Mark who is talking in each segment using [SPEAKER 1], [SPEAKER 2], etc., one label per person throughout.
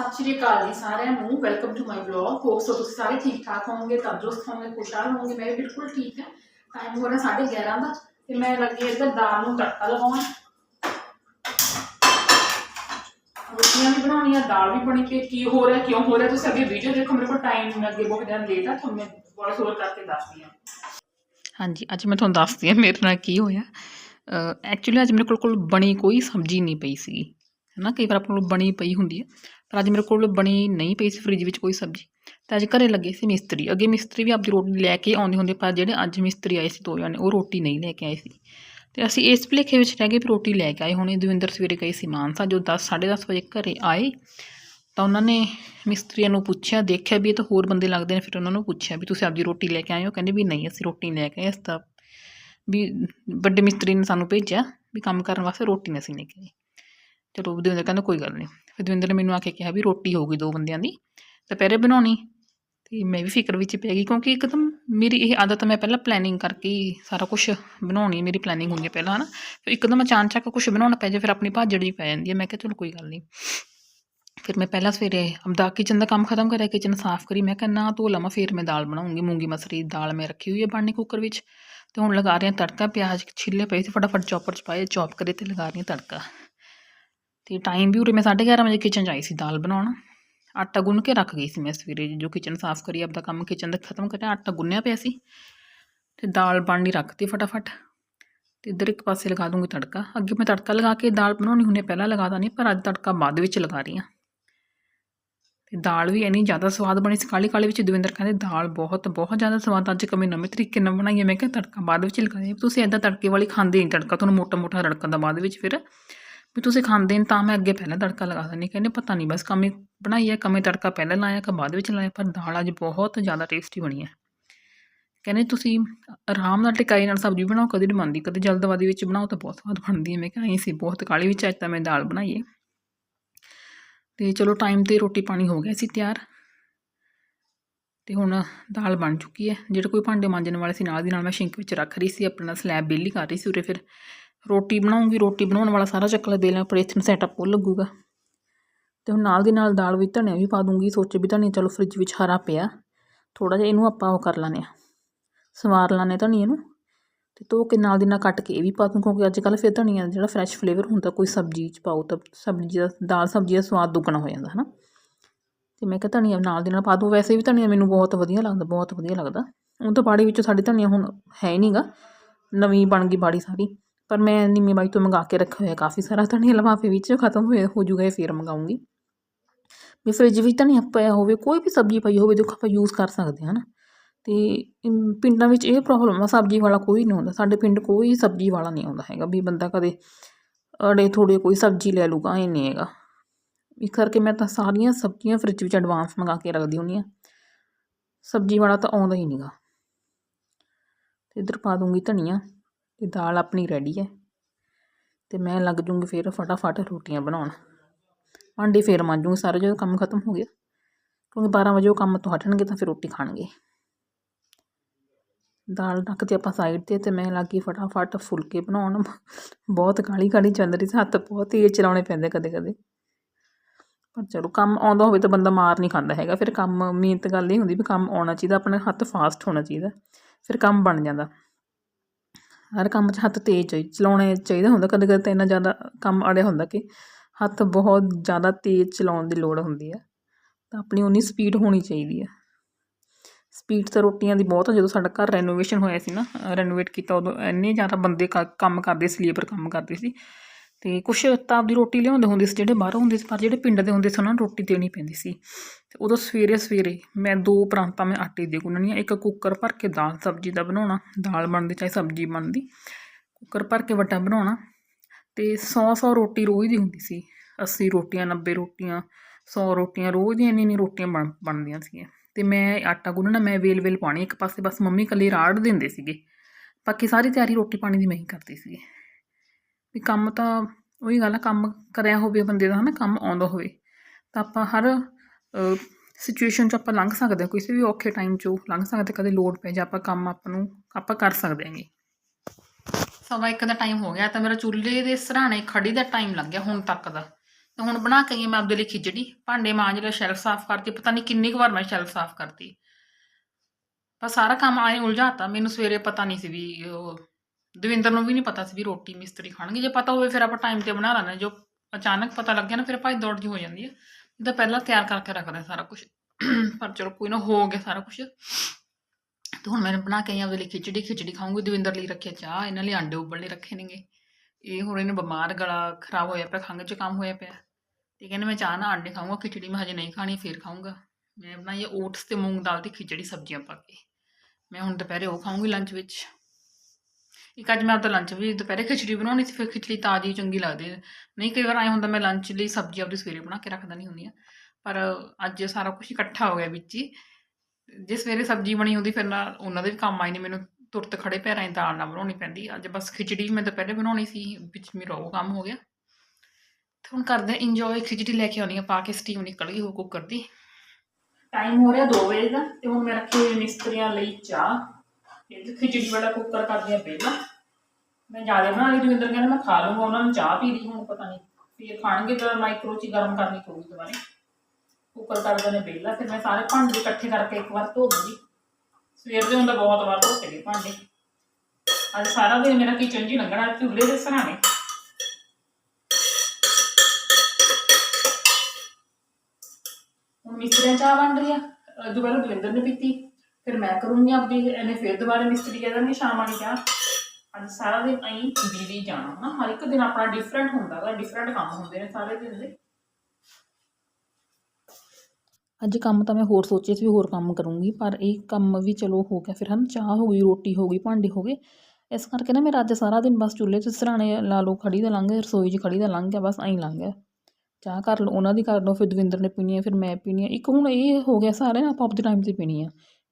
[SPEAKER 1] ਸਤਿ ਸ਼੍ਰੀ ਅਕਾਲ ਜੀ ਸਾਰਿਆਂ ਨੂੰ। Welcome to my vlog hope so ਤੁਸੀਂ ਸਾਰੇ ਠੀਕ ਠਾਕ ਹੋਵੋਗੇ, ਤੰਦਰੁਸਤ ਹੋਵੋਗੇ, ਖੁਸ਼ਹਾਲ ਹੋਵੋਗੇ। ਮੈਂ ਬਿਲਕੁਲ ਠੀਕ ਹਾਂ। ਟਾਈਮ ਹੋ ਰਿਹਾ 11:30 ਦਾ ਤੇ ਮੈਂ ਲੱਗੀ ਇੱਧਰ ਦਾਲ ਨੂੰ ਤੜਕਾ ਲਗਾਉਣ। ਰੋਟੀਆਂ ਵੀ ਬਣਾਉਣੀਆਂ, ਦਾਲ ਵੀ ਬਣੀ ਪਈ। ਕੀ ਹੋ ਰਿਹਾ, ਕਿਉਂ ਹੋ ਰਿਹਾ? ਤੁਸੀਂ ਅੱਗੇ ਵੀਡੀਓ ਦੇਖੋ, ਮੇਰੇ ਕੋਲ ਟਾਈਮ ਨਹੀਂ ਅੱਗੇ ਬਹੁਤ ਜ਼ਿਆਦਾ ਲੇਟ ਆ ਤੁਹਾਨੂੰ ਮੈਂ ਵੌਇਸ ਓਵਰ ਕਰਕੇ ਦੱਸਦੀ ਹਾਂ। ਹਾਂਜੀ, ਅੱਜ ਮੈਂ ਤੁਹਾਨੂੰ ਦੱਸਦੀ ਹਾਂ ਮੇਰੇ ਨਾਲ ਕੀ ਹੋਇਆ। ਐਕਚੁਅਲੀ ਅੱਜ ਮੇਰੇ ਕੋਲ ਕੋਲ ਬਣੀ ਕੋਈ ਸਬਜ਼ੀ ਨਹੀਂ ਪਈ ਸੀਗੀ। ਹੈਨਾ, ਕਈ ਵਾਰ ਆਪਣੇ ਕੋਲ ਬਣੀ ਪਈ ਹੁੰਦੀ ਹੈ ਪਰ ਅੱਜ ਮੇਰੇ ਕੋਲ ਬਣੀ ਨਹੀਂ ਪਈ ਸੀ ਫ੍ਰਿਜ ਵਿੱਚ ਕੋਈ ਸਬਜ਼ੀ। ਤਾਂ ਅੱਜ ਘਰੇ ਲੱਗੇ ਸੀ ਮਿਸਤਰੀ। ਅੱਗੇ ਮਿਸਤਰੀ ਵੀ ਆਪਦੀ ਰੋਟੀ ਲੈ ਕੇ ਆਉਂਦੇ ਹੁੰਦੇ, ਪਰ ਜਿਹੜੇ ਅੱਜ ਮਿਸਤਰੀ ਆਏ ਸੀ ਦੋ ਜਣੇ, ਉਹ ਰੋਟੀ ਨਹੀਂ ਲੈ ਕੇ ਆਏ ਸੀ। ਤੇ ਅਸੀਂ ਇਸ ਭੁਲੇਖੇ ਵਿੱਚ ਰਹਿ ਗਏ ਵੀ ਰੋਟੀ ਲੈ ਕੇ ਆਏ। ਹੋਣੇ ਦਵਿੰਦਰ ਸਵੇਰੇ ਗਏ ਸੀ ਮਾਨਸਾ ਜੋ 10 10:30 ਵਜੇ ਘਰੇ ਆਏ, ਤਾਂ ਉਹਨਾਂ ਨੇ ਮਿਸਤਰੀਆਂ ਨੂੰ ਪੁੱਛਿਆ, ਦੇਖਿਆ ਵੀ ਇਹ ਤਾਂ ਹੋਰ ਬੰਦੇ ਲੱਗਦੇ ਨੇ, ਫਿਰ ਉਹਨਾਂ ਨੂੰ ਪੁੱਛਿਆ ਵੀ ਤੁਸੀਂ ਆਪਦੀ ਰੋਟੀ ਲੈ ਕੇ ਆਏ ਹੋ? ਕਹਿੰਦੇ ਵੀ ਨਹੀਂ, ਅਸੀਂ ਰੋਟੀ ਲੈ ਕੇ ਆਏ, ਅਸੀਂ ਤਾਂ ਵੀ ਵੱਡੇ ਮਿਸਤਰੀ ਨੇ ਸਾਨੂੰ ਭੇਜਿਆ ਵੀ ਕੰਮ ਕਰਨ ਵਾਸਤੇ ਰੋਟੀ ਨਹੀਂ ਅਸੀਂ ਲੈ ਕੇ ਆਏ। ਚਲੋ ਦਵਿੰਦਰ ਕਹਿੰਦਾ ਕੋਈ ਗੱਲ ਨਹੀਂ ਫਿਰ ਦਵਿੰਦਰ ਨੇ ਮੈਨੂੰ ਆ ਕੇ ਕਿਹਾ ਵੀ ਰੋਟੀ ਹੋਊਗੀ ਦੋ ਬੰਦਿਆਂ ਦੀ, ਦੁਪਹਿਰੇ ਬਣਾਉਣੀ। ਤੇ ਮੈਂ ਵੀ ਫਿਕਰ ਵਿੱਚ ਪੈ ਗਈ ਕਿਉਂਕਿ ਇੱਕਦਮ ਮੇਰੀ ਇਹ ਆਦਤ ਮੈਂ ਪਹਿਲਾਂ ਪਲੈਨਿੰਗ ਕਰਕੇ ਹੀ ਸਾਰਾ ਕੁਝ ਬਣਾਉਣੀ ਮੇਰੀ ਪਲੈਨਿੰਗ ਹੁੰਦੀ ਹੈ ਪਹਿਲਾਂ, ਹਨਾ। ਫਿਰ ਇੱਕਦਮ ਅਚਾਨਕ ਕੁਝ ਬਣਾਉਣਾ ਪੈ ਜਾਏ, ਫਿਰ ਆਪਣੀ ਭਾਜੜੀ ਪੈ ਜਾਂਦੀ ਹੈ। ਮੈਂ ਕਿਹਾ ਚਲੋ ਕੋਈ ਗੱਲ ਨਹੀਂ ਫਿਰ ਮੈਂ ਪਹਿਲਾਂ ਸਵੇਰੇ ਆਪਦਾ ਕਿਚਨ ਦਾ ਕੰਮ ਖਤਮ ਕਰਿਆ ਕਿਚਨ ਸਾਫ਼ ਕਰੀ। ਮੈਂ ਕਿਹਾ ਨਾ, ਧੋ ਲਵਾਂ, ਫਿਰ ਮੈਂ ਦਾਲ ਬਣਾਉਂਗੀ। ਮੂੰਗੀ ਮਸਰੀ ਦਾਲ ਮੈਂ ਰੱਖੀ ਹੋਈ ਹੈ ਬਣਨੀ ਕੁੱਕਰ ਵਿੱਚ। ਤੇ ਹੁਣ ਲਗਾ ਰਹੀ ਹਾਂ ਤੜਕਾ, ਪਿਆਜ਼ ਛਿੱਲੇ ਪਏ ਸੀ ਫਟਾਫਟ ਚੌਪਰ 'ਚ ਪਾਏ, ਚੌਪ ਕਰੇ ਤੇ ਲਗਾ ਰਹੀ ਹਾਂ ਤੜਕਾ। ਤੇ ਟਾਈਮ ਵੀ ਉਰੇ ਮੈਂ 11:30 ਵਜੇ ਕਿਚਨ 'ਚ ਆਈ ਸੀ ਦਾਲ ਬਣਾਉਣ। ਆਟਾ ਗੁੰਨ ਕੇ ਰੱਖ ਗਈ ਸੀ ਮੈਂ ਸਵੇਰੇ ਜੋ ਕਿਚਨ ਸਾਫ਼ ਕਰੀ, ਆਪਦਾ ਕੰਮ ਕਿਚਨ ਦਾ ਖਤਮ ਕਰਿਆ, ਆਟਾ ਗੁੰਨਿਆ ਪਿਆ ਸੀ ਤੇ ਦਾਲ ਬਣਨੀ ਰੱਖਤੀ ਫਟਾਫਟ। ਤੇ ਇੱਧਰ ਇੱਕ ਪਾਸੇ ਲਗਾ ਦੂੰਗੀ ਤੜਕਾ। ਅੱਗੇ ਮੈਂ ਤੜਕਾ ਲਗਾ ਕੇ ਦਾਲ ਬਣਾਉਣੀ ਹੁੰਦੀ ਪਹਿਲਾਂ ਲਗਾਦਾ ਨਹੀਂ ਪਰ ਅੱਜ ਤੜਕਾ ਬਾਅਦ ਵਿੱਚ ਲਗਾ ਰਹੀ ਹਾਂ। ਤੇ ਦਾਲ ਵੀ ਇੰਨੀ ਜ਼ਿਆਦਾ ਸਵਾਦ ਬਣੀ ਸੀ ਕਾਲੀ ਕਾਲੀ ਵਿੱਚ ਦਵਿੰਦਰ ਕਹਿੰਦੇ, ਦਾਲ ਬਹੁਤ ਬਹੁਤ ਜ਼ਿਆਦਾ ਸਵਾਦ, ਅੱਜ ਕਮੇ ਨਵੇਂ ਤਰੀਕੇ ਨਾਲ ਬਣਾਈ ਹੈ। ਮੈਂ ਕਿਹਾ, ਤੜਕਾ ਬਾਅਦ ਵਿੱਚ ਲਗਾਇਆ ਤੁਸੀਂ ਐਦਾਂ ਤੜਕੇ ਵਾਲੀ ਖਾਂਦੇ ਨਹੀਂ ਤੜਕਾ, ਤੁਹਾਨੂੰ ਮੋਟਾ ਮੋਟਾ ਤੜਕਾ ਦਾ ਬਾਅਦ ਵਿੱਚ ਫਿਰ ਵੀ ਤੁਸੀਂ ਖਾਂਦੇ ਨੇ ਤਾਂ ਮੈਂ ਅੱਗੇ ਪਹਿਲਾਂ ਤੜਕਾ ਲਗਾ ਦਿੰਦੀ, ਕਹਿੰਦੇ ਪਤਾ ਨਹੀਂ ਬਸ ਕਮੇ ਬਣਾਈ ਹੈ ਕਮੇ ਤੜਕਾ ਪਹਿਲਾਂ ਲਾਇਆ ਕਿ ਬਾਅਦ ਵਿੱਚ ਲਾਇਆ, ਪਰ ਦਾਲ ਅੱਜ ਬਹੁਤ ਜ਼ਿਆਦਾ ਟੇਸਟੀ ਬਣੀ ਹੈ ਕਹਿੰਦੇ ਤੁਸੀਂ ਆਰਾਮ ਨਾਲ ਟਿਕਾਈ ਨਾਲ ਸਬਜ਼ੀ ਬਣਾਓ, ਕਦੇ ਨਹੀਂ ਬਣਦੀ ਕਦੇ ਜਲਦਬਾਜ਼ੀ ਵਿੱਚ ਬਣਾਓ ਤਾਂ ਬਹੁਤ ਸਵਾਦ ਬਣਦੀ ਹੈ ਮੈਂ ਕਿਹਾ ਐਂ ਸੀ ਬਹੁਤ ਕਾਲੀ ਵਿੱਚ ਅੱਜ ਤਾਂ ਮੈਂ ਦਾਲ ਬਣਾਈ ਹੈ ਤੇ ਚਲੋ ਟਾਈਮ ਤੇ ਰੋਟੀ ਪਾਣੀ ਹੋ ਗਿਆ ਸੀ ਤਿਆਰ। ਤੇ ਹੁਣ ਦਾਲ ਬਣ ਚੁੱਕੀ ਹੈ ਜਿਹੜੇ ਕੋਈ ਭਾਂਡੇ ਮਾਂਜਣ ਵਾਲੇ ਸੀ, ਨਾਲ ਦੀ ਨਾਲ ਮੈਂ ਸ਼ਿੰਕ ਵਿੱਚ ਰੱਖ ਰਹੀ ਸੀ, ਆਪਣਾ ਸਲੈਬ ਬੇਲੀ ਕਰ ਰਹੀ ਸੀ ਉਰੇ ਫਿਰ। ਰੋਟੀ ਬਣਾਉਂਗੀ, ਰੋਟੀ ਬਣਾਉਣ ਵਾਲਾ ਸਾਰਾ ਚੱਕਲਾ ਬੇਲਾਂ ਪਰ ਇੱਥੇ ਸੈਟਅਪ ਉਹ ਲੱਗੂਗਾ। ਤੇ ਹੁਣ ਨਾਲ ਦੀ ਨਾਲ ਦਾਲ ਵਿੱਚ ਧਨੀਆ ਵੀ ਪਾ ਦੂੰਗੀ, ਸੋਚੇ ਵੀ ਧਨੀਆ ਚਲੋ ਫ੍ਰਿਜ ਵਿੱਚ ਹਰਾ ਪਿਆ। ਥੋੜਾ ਜਿਹਾ ਇਹਨੂੰ ਆਪਾਂ ਉਹ ਕਰ ਲਾਨੇ ਆ ਸਵਾਰ ਲਾਨੇ ਧਨੀਏ ਨੂੰ। ਤੇ ਧੋ ਕੇ ਨਾਲ ਦੀ ਨਾਲ ਕੱਟ ਕੇ ਇਹ ਵੀ ਪਾ ਦੂੰ, ਕਿਉਂਕਿ ਅੱਜ ਕੱਲ੍ਹ ਫਿਰ ਧਨੀਆ ਦਾ ਜਿਹੜਾ ਫਰੈਸ਼ ਫਲੇਵਰ ਹੁੰਦਾ, ਕੋਈ ਸਬਜ਼ੀ 'ਚ ਪਾਓ ਤਾਂ ਸਬਜ਼ੀ ਦਾ, ਦਾਲ ਸਬਜ਼ੀ ਦਾ ਸਵਾਦ ਦੁੱਗਣਾ ਹੋ ਜਾਂਦਾ ਹੈ ਨਾ ਤੇ ਮੈਂ ਕਿਹਾ ਧਨੀਆ ਨਾਲ ਦੀ ਨਾਲ ਪਾ ਦੂੰ। ਵੈਸੇ ਵੀ ਧਨੀਆ ਮੈਨੂੰ ਬਹੁਤ ਵਧੀਆ ਲੱਗਦਾ, ਬਹੁਤ ਵਧੀਆ ਲੱਗਦਾ। ਉਹ ਤਾਂ ਬਾੜੀ ਵਿੱਚੋਂ ਸਾਡੀ ਧਨੀਆ ਹੁਣ ਹੈ ਹੀ ਨਹੀਂਗਾ ਨਵੀਂ ਬਣ ਗਈ ਬਾੜੀ ਸਾਰੀ। ਪਰ ਮੈਂ ਨਿੰਮੀ ਬਾਈ ਤੋਂ ਮੰਗਾ ਕੇ ਰੱਖਿਆ ਹੋਇਆ ਕਾਫੀ ਸਾਰਾ ਧਨੀਆ ਲਿਫਾਫੇ ਵਿੱਚ ਖਤਮ ਹੋਇਆ ਹੋ ਜੂਗਾ ਇਹ ਫੇਰ ਮੰਗਾਉਂਗੀ। ਵੀ ਫ੍ਰਿਜ ਵਿੱਚ ਧਨੀਆ ਪਿਆ ਹੋਵੇ, ਕੋਈ ਵੀ ਸਬਜ਼ੀ ਪਈ ਹੋਵੇ, ਦੇਖੋ ਆਪਾਂ ਯੂਜ਼ ਕਰ ਸਕਦੇ ਹਾਂ ਨਾ। ਤੇ ਪਿੰਡਾਂ ਵਿੱਚ ਇਹ ਪ੍ਰੋਬਲਮ ਆ, ਸਬਜ਼ੀ ਵਾਲਾ ਕੋਈ ਨਹੀਂ ਆਉਂਦਾ, ਸਾਡੇ ਪਿੰਡ ਕੋਈ ਸਬਜ਼ੀ ਵਾਲਾ ਨਹੀਂ ਆਉਂਦਾ ਹੈਗਾ, ਵੀ ਬੰਦਾ ਕਦੇ ਅੜੇ ਥੋੜੇ ਕੋਈ ਸਬਜ਼ੀ ਲੈ ਲੂਗਾ ਇਹ ਨਹੀਂ ਹੈਗਾ। ਇਸ ਕਰਕੇ ਮੈਂ ਤਾਂ ਸਾਰੀਆਂ ਸਬਜ਼ੀਆਂ ਫ੍ਰਿਜ ਵਿੱਚ ਐਡਵਾਂਸ ਮੰਗਾ ਕੇ ਰੱਖਦੀ ਹੁੰਦੀ ਹਾਂ। ਸਬਜ਼ੀ ਵਾਲਾ ਤਾਂ ਆਉਂਦਾ ਹੀ ਨਹੀਂਗਾ ਤੇ ਇੱਧਰ ਪਾ ਦੂੰਗੀ ਧਨੀਆ। ਤੇ ਦਾਲ ਆਪਣੀ ਰੈਡੀ ਹੈ। ਤੇ ਮੈਂ ਲੱਗ ਜੂੰਗੀ ਫਿਰ ਫਟਾਫਟ ਰੋਟੀਆਂ ਬਣਾਉਣ। ਭਾਂਡੇ ਫੇਰ ਮਾਂਜੂਗੀ, ਸਾਰਾ ਜਦੋਂ ਕੰਮ ਖਤਮ ਹੋ ਗਿਆ। ਕਿਉਂਕਿ 12 ਵਜੇ ਉਹ ਕੰਮ ਤੋਂ ਹਟਣਗੇ ਤਾਂ ਫਿਰ ਰੋਟੀ ਖਾਣਗੇ। ਦਾਲ ਰੱਖ ਤੇ ਆਪਾਂ ਸਾਈਡ ਤੇ ਤੇ ਮੈਂ ਲੱਗੀ ਫਟਾਫਟ ਫੁਲਕੇ ਬਣਾਉਣ। ਬਹੁਤ ਕਾਲੀ ਕਾਲੀ ਚੱਲ ਰਹੀ ਸੀ ਹੱਥ ਬਹੁਤ ਤੇਜ਼ ਚਲਾਉਣੇ ਪੈਂਦੇ ਕਦੇ ਕਦੇ। ਪਰ ਚਲੋ ਕੰਮ ਆਉਂਦਾ ਹੋਵੇ ਤਾਂ ਬੰਦਾ ਮਾਰ ਨਹੀਂ ਖਾਂਦਾ ਹੈਗਾ। ਫਿਰ ਕੰਮ ਮਿਹਨਤ ਗੱਲ ਇਹ ਹੁੰਦੀ ਵੀ ਕੰਮ ਆਉਣਾ ਚਾਹੀਦਾ, ਆਪਣੇ ਹੱਥ ਫਾਸਟ ਹੋਣਾ ਚਾਹੀਦਾ। ਫਿਰ ਕੰਮ ਬਣ ਜਾਂਦਾ। ਹਰ ਕੰਮ 'ਚ ਹੱਥ ਤੇਜ਼ ਚਾਹੀ, ਚਲਾਉਣੇ ਚਾਹੀਦਾ ਹੁੰਦਾ, ਕਦੇ ਕਦੇ ਤਾਂ ਇੰਨਾ ਜ਼ਿਆਦਾ ਕੰਮ ਅੜਿਆ ਹੁੰਦਾ ਕਿ ਹੱਥ ਬਹੁਤ ਜ਼ਿਆਦਾ ਤੇਜ਼ ਚਲਾਉਣ ਦੀ ਲੋੜ ਹੁੰਦੀ ਹੈ। ਤਾਂ ਆਪਣੀ ਉਨੀ ਸਪੀਡ ਹੋਣੀ ਚਾਹੀਦੀ ਹੈ। ਸਪੀਡ ਤਾਂ ਰੋਟੀਆਂ ਦੀ ਬਹੁਤ ਆ, ਜਦੋਂ ਸਾਡਾ ਘਰ ਰੈਨੋਵੇਸ਼ਨ ਹੋਇਆ ਸੀ ਨਾ ਰੈਨੋਵੇਟ ਕੀਤਾ ਉਦੋਂ ਇੰਨੇ ਜ਼ਿਆਦਾ ਬੰਦੇ ਕ- ਕੰਮ ਕਰਦੇ ਸੀ ਕੰਮ ਕਰਦੇ ਸੀ। ਤੇ ਕੁਛ ਤਾਂ ਆਪਦੀ ਰੋਟੀ ਲਿਆਉਂਦੇ ਹੁੰਦੇ ਸੀ, ਜਿਹੜੇ ਬਾਹਰੋਂ ਹੁੰਦੇ ਸੀ, ਪਰ ਜਿਹੜੇ ਪਿੰਡ ਦੇ ਹੁੰਦੇ ਸੀ, ਉਹਨਾਂ ਨੂੰ ਰੋਟੀ ਦੇਣੀ ਪੈਂਦੀ ਸੀ। ਤੇ ਉਦੋਂ ਸਵੇਰੇ ਸਵੇਰੇ ਮੈਂ ਦੋ ਪਰਾਂਤਾਂ ਮੈਂ ਆਟੇ ਦੀ ਗੁੰਨਣੀਆਂ, ਇੱਕ ਕੁੱਕਰ ਭਰ ਕੇ ਦਾਲ ਸਬਜ਼ੀ ਦਾ ਬਣਾਉਣਾ, ਦਾਲ ਬਣਦੀ ਚਾਹੇ ਸਬਜ਼ੀ ਬਣਦੀ, ਕੁੱਕਰ ਭਰ ਕੇ ਵੱਡਾ ਬਣਾਉਣਾ, ਤੇ 100 100 ਰੋਟੀ ਰੋਜ਼ ਦੀ ਹੁੰਦੀ ਸੀ 80 ਰੋਟੀਆਂ 90 ਰੋਟੀਆਂ 100 ਰੋਟੀਆਂ, ਰੋਜ਼ ਦੀਆਂ ਇੰਨੀ ਇੰਨੀ ਰੋਟੀਆਂ ਬਣ, ਬਣਦੀਆਂ ਸੀਗੀਆਂ। ਤੇ ਮੈਂ ਆਟਾ ਗੁੰਨਣਾ, ਮੈਂ ਵੇਲ ਵੇਲ ਪਾਣੀ ਇੱਕ ਪਾਸੇ ਬਸ ਮੰਮੀ ਇਕੱਲੀ ਰਾੜ ਦਿੰਦੇ ਸੀਗੇ, ਬਾਕੀ ਸਾਰੀ ਤਿਆਰੀ ਰੋਟੀ ਪਾਣੀ ਦੀ ਮੈਂ ਹੀ ਕਰਦੀ ਸੀ ਵੀ ਕੰਮ ਤਾਂ ਉਹੀ ਗੱਲ ਆ, ਕੰਮ ਕਰਿਆ ਹੋਵੇ ਬੰਦੇ ਦਾ ਹਨਾ, ਕੰਮ ਆਉਂਦਾ ਹੋਵੇ। ਤਾਂ ਆਪਾਂ ਹਰ ਸਿਚੁਏਸ਼ਨ 'ਚ ਆਪਾਂ ਲੰਘ ਸਕਦੇ ਹਾਂ ਕਿਸੇ ਵੀ ਔਖੇ ਟਾਈਮ 'ਚੋਂ ਲੰਘ ਸਕਦੇ ਕਦੇ ਲੋੜ ਪੈ ਜਾ ਆਪਾਂ ਕੰਮ ਆਪਾਂ ਨੂੰ, ਆਪਾਂ ਕਰ ਸਕਦੇ ਹਾਂਗੇ ਸਵਾ ਇੱਕ ਦਾ ਟਾਈਮ ਹੋ ਗਿਆ, ਤਾਂ ਮੇਰਾ ਚੁੱਲ੍ਹੇ ਦੇ ਸਰਾਣੇ ਖੜੀ ਦਾ ਟਾਈਮ ਲੱਗ ਗਿਆ ਹੁਣ ਤੱਕ ਦਾ। ਤੇ ਹੁਣ ਬਣਾ ਕੇ ਆਈ ਮੈਂ ਆਪਦੇ ਲਈ ਖਿਚੜੀ, ਭਾਂਡੇ ਮਾਂਜ ਲਿਆ ਸ਼ੈਲਫ ਸਾਫ਼ ਕਰਤੀ, ਪਤਾ ਨਹੀਂ ਕਿੰਨੀ ਕੁ ਵਾਰ ਮੈਂ ਸ਼ੈਲਫ ਸਾਫ਼ ਕਰਤੀ। ਪਰ ਸਾਰਾ ਕੰਮ ਆਏ ਉਲਝਾਤਾ, ਮੈਨੂੰ ਸਵੇਰੇ ਪਤਾ ਨਹੀਂ ਸੀ ਵੀ ਉਹ ਦਵਿੰਦਰ ਨੂੰ ਵੀ ਨਹੀਂ ਪਤਾ ਸੀ ਵੀ ਰੋਟੀ ਮਿਸਤਰੀ ਖਾਣਗੇ, ਜੇ ਪਤਾ ਹੋਵੇ ਫਿਰ ਆਪਾਂ ਟਾਈਮ ਤੇ ਬਣਾ ਲੈਣਾ ਜੋ ਅਚਾਨਕ ਪਤਾ ਲੱਗਿਆ ਨਾ, ਫਿਰ ਭਾਈ ਦੌੜ ਜੀ ਹੋ ਜਾਂਦੀ ਹੈ। ਤਾਂ ਪਹਿਲਾਂ ਤਿਆਰ ਕਰਕੇ ਰੱਖਦੇ ਹਾਂ ਸਾਰਾ ਕੁਝ ਪਰ ਚਲੋ ਕੋਈ ਨਾ ਹੋ ਗਿਆ ਸਾਰਾ ਕੁਝ ਤੇ ਹੁਣ ਮੈਂ ਬਣਾ ਕੇ ਆਪਦੇ ਲਈ ਖਿਚੜੀ ਖਿਚੜੀ ਖਾਊਂਗੀ। ਦਵਿੰਦਰ ਲਈ ਰੱਖਿਆ ਚਾਹ, ਇਹਨਾਂ ਲਈ ਆਂਡੇ ਉਬਲਣੇ ਰੱਖੇ ਨੇਗੇ। ਇਹ ਹੁਣ ਇਹਨੂੰ ਬਿਮਾਰ ਗਲਾ ਖਰਾਬ ਹੋਇਆ ਪਿਆ, ਖੰਘ ਜ਼ੁਕਾਮ ਹੋਇਆ ਪਿਆ। ਤੇ ਕਹਿੰਦੇ ਮੈਂ ਚਾਹ ਨਾਲ ਆਂਡੇ ਖਾਊਂਗਾ, ਖਿਚੜੀ ਮੈਂ ਹਜੇ ਨਹੀਂ ਖਾਣੀ, ਫੇਰ ਖਾਊਂਗਾ। ਮੈਂ ਬਣਾਈ ਓਟਸ ਤੇ ਮੂੰਗ ਦਾਲ ਦੀ ਖਿਚੜੀ ਸਬਜ਼ੀਆਂ ਪਾ ਕੇ। ਮੈਂ ਹੁਣ ਦੁਪਹਿਰੇ ਉਹ ਖਾਊਂਗੀ ਲੰਚ ਵਿੱਚ। ਇੱਕ ਅੱਜ ਮੈਂ ਆਪਦਾ ਲੰਚ ਵੀ ਦੁਪਹਿਰੇ ਖਿਚੜੀ ਬਣਾਉਣੀ ਸੀ, ਫਿਰ ਖਿਚੜੀ ਤਾਜ਼ੀ ਚੰਗੀ ਲੱਗਦੀ ਹੈ। ਨਹੀਂ, ਕਈ ਵਾਰ ਆਏ ਹੁੰਦਾ ਮੈਂ ਲੰਚ ਲਈ ਸਬਜ਼ੀ ਆਪਦੀ ਸਵੇਰੇ ਬਣਾ ਕੇ ਰੱਖਦਾ ਨਹੀਂ ਹੁੰਦੀ ਆ ਪਰ ਅੱਜ ਸਾਰਾ ਕੁਝ ਇਕੱਠਾ ਹੋ ਗਿਆ ਵਿੱਚ ਹੀ। ਜੇ ਸਵੇਰੇ ਸਬਜ਼ੀ ਬਣੀ ਹੁੰਦੀ, ਫਿਰ ਨਾ ਉਹਨਾਂ ਦੇ ਵੀ ਕੰਮ ਆਈ ਨਹੀਂ ਮੈਨੂੰ ਤੁਰਤ ਖੜੇ ਪੈਰਾਂ 'ਚ ਦਾਲ ਨਾ ਬਣਾਉਣੀ ਪੈਂਦੀ। ਅੱਜ ਬਸ ਖਿਚੜੀ ਮੈਂ ਦੁਪਹਿਰੇ ਬਣਾਉਣੀ ਸੀ, ਵਿੱਚ ਮੇਰਾ ਉਹ ਕੰਮ ਹੋ ਗਿਆ। ਤੇ ਹੁਣ ਕਰਦੇ ਇੰਜੋਏ ਖਿਚੜੀ ਲੈ ਕੇ ਆਉਣੀ ਆ ਪਾ ਕੇ ਸਟੀਮ ਨਿਕਲ ਗਈ ਉਹ ਕੁੱਕਰ ਦੀ। ਟਾਈਮ ਹੋ ਰਿਹਾ 2 ਵਜੇ ਦਾ, ਤੇ ਹੁਣ ਮੈਂ ਰੱਖੀ ਹੋਈ ਮਿਸਤਰੀਆਂ ਲਈ ਚਾਹ। ਇਹ ਖਿਚੜੀ ਵਾਲਾ ਕੁੱਕਰ ਕਰਦੀ ਆ ਪਹਿਲਾਂ। ਮੈਂ ਜ਼ਿਆਦਾ ਬਣਾ ਲਈ ਦਵਿੰਦਰ ਕਹਿੰਦਾ ਮੈਂ ਖਾ ਲੂੰਗਾ ਉਹਨਾਂ ਨੂੰ ਚਾਹ ਪੀ ਲਈ ਹੁਣ, ਪਤਾ ਨਹੀਂ ਫਿਰ ਖਾਣਗੇ ਤਾਂ ਮਾਈਕਰੋ 'ਚ ਹੀ ਗਰਮ ਕਰਨੀ ਪਊਗੀ ਦੁਬਾਰੇ। ਕੁੱਕਰ ਕਰਦੇ ਨੇ ਪਹਿਲਾਂ ਫਿਰ ਮੈਂ ਸਾਰੇ ਭਾਂਡੇ ਇਕੱਠੇ ਕਰਕੇ ਇੱਕ ਵਾਰ ਧੋ ਦੂੰਗੀ। ਸਵੇਰ ਦੇ ਹੁੰਦਾ ਬਹੁਤ ਵਾਰ ਧੋਤੇ ਗਏ ਭਾਂਡੇ। ਅੱਜ ਸਾਰਾ ਦਿਨ ਮੇਰਾ ਕਿਚਨ 'ਚ ਹੀ ਲੰਘਣਾ, ਚੁੱਲ੍ਹੇ ਦੇ ਸਰਾਣੇ। ਹੁਣ ਮਿਸਤਰੀਆਂ ਚਾਹ ਬਣ ਰਹੀ ਆ ਦੁਬਾਰਾ ਦਵਿੰਦਰ ਨੇ ਪੀਤੀ, ਫਿਰ ਮੈਂ ਕਰੂੰਗੀ ਆਪਦੀ, ਇਹਨੇ ਫਿਰ ਦੁਬਾਰਾ ਮਿਸਤਰੀ ਕਹਿ ਦੇਣਗੇ, ਸ਼ਾਮ ਵਾਲੀ ਚਾਹ। ਅੱਜ ਸਾਰਾ ਦਿਨ ਐਂ ਬਿਜ਼ੀ ਜਾਣਾ, ਹਨਾ? ਹਰ ਇੱਕ ਦਿਨ ਆਪਣਾ ਡਿਫਰੈਂਟ ਹੁੰਦਾ ਵਾ ਡਿਫਰੈਂਟ ਕੰਮ ਹੁੰਦੇ ਨੇ ਸਾਰੇ ਦਿਨ ਦੇ। ਅੱਜ ਕੰਮ ਤਾਂ ਮੈਂ ਹੋਰ ਸੋਚੇ ਸੀ ਵੀ ਹੋਰ ਕੰਮ ਕਰੂੰਗੀ, ਪਰ ਇਹ ਕੰਮ ਵੀ ਚਲੋ ਹੋ ਗਿਆ, ਫਿਰ ਹਨ ਚਾਹ ਹੋ ਗਈ, ਰੋਟੀ ਹੋ ਗਈ, ਭਾਂਡੇ ਹੋ ਗਏ। ਇਸ ਕਰਕੇ ਨਾ ਮੇਰਾ ਅੱਜ ਸਾਰਾ ਦਿਨ ਬਸ ਚੁੱਲ੍ਹੇ ਚ ਸਰਾਣੇ ਲਾ ਲਓ ਖੜੀ ਦਾ ਲੰਘ ਗਿਆ, ਰਸੋਈ 'ਚ ਖੜੀ ਦਾ ਲੰਘ ਗਿਆ, ਬਸ ਐਂ ਲੰਘ ਗਿਆ। ਚਾਹ ਕਰ ਲਓ ਉਹਨਾਂ ਦੀ ਕਰ ਲਓ, ਫਿਰ ਦਵਿੰਦਰ ਨੇ ਪੀਣੀ ਹੈ ਫਿਰ ਮੈਂ ਪੀਣੀ ਹੈ ਇੱਕ ਹੁਣ ਇਹ ਹੋ ਗਿਆ ਸਾਰੇ ਨਾ ਆਪਾਂ ਆਪਦੇ ਟਾਈਮ ਤੇ ਪੀਣੀ ਆ।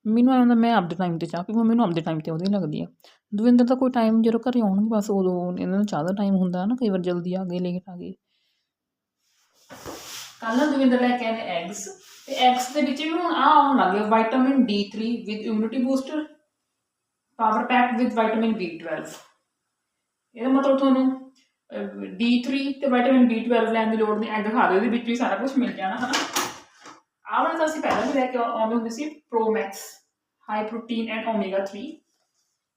[SPEAKER 1] ਮੈਨੂੰ ਐਂ ਹੁੰਦਾ ਮੈਂ ਆਪਦੇ ਟਾਈਮ ਤੇ ਚਾਹ ਪੀਵਾਂ ਮੈਨੂੰ ਆਪਦੇ ਟਾਈਮ ਤੇ ਉਹਦੀ ਲੱਗਦੀ ਆ। ਦਵਿੰਦਰ ਦਾ ਕੋਈ ਟਾਈਮ ਜਦੋਂ ਘਰੇ ਆਉਣਗੇ ਬਸ ਉਦੋਂ ਇਹਨਾਂ ਨੂੰ ਚਾਹ ਦਾ ਟਾਈਮ ਹੁੰਦਾ ਨਾ ਕਈ ਵਾਰ ਜਲਦੀ ਆ ਗਏ ਲੇਟ ਆ ਗਏ। ਕੱਲ੍ਹ ਨਾ ਦਵਿੰਦਰ ਲੈ ਕੇ ਆਏ ਨੇ ਐਗਸ ਤੇ ਐਗਸ ਦੇ ਵਿੱਚ ਵੀ ਹੁਣ ਆ ਆਉਣ ਲੱਗੇ vitamin D3 with immunity booster power pack with vitamin B12 ਇਹਦਾ ਮਤਲਬ ਤੁਹਾਨੂੰ ਅਹ, D3 ਤੇ ਵਿਟਾਮਿਨ B12 ਲੈਣ ਦੀ ਲੋੜ ਨਹੀਂ ਐਗ ਖਾ ਦਿਓ ਇਹਦੇ ਵਿੱਚ ਵੀ ਸਾਰਾ ਕੁਝ ਮਿਲ ਜਾਣਾ। ਹਨਾ ਆਹ ਵਾਲਾ ਤਾਂ ਅਸੀਂ ਪਹਿਲਾਂ ਵੀ ਲੈ ਕੇ ਆਉਂਦੇ ਹੁੰਦੇ ਸੀ pro high protein and omega 3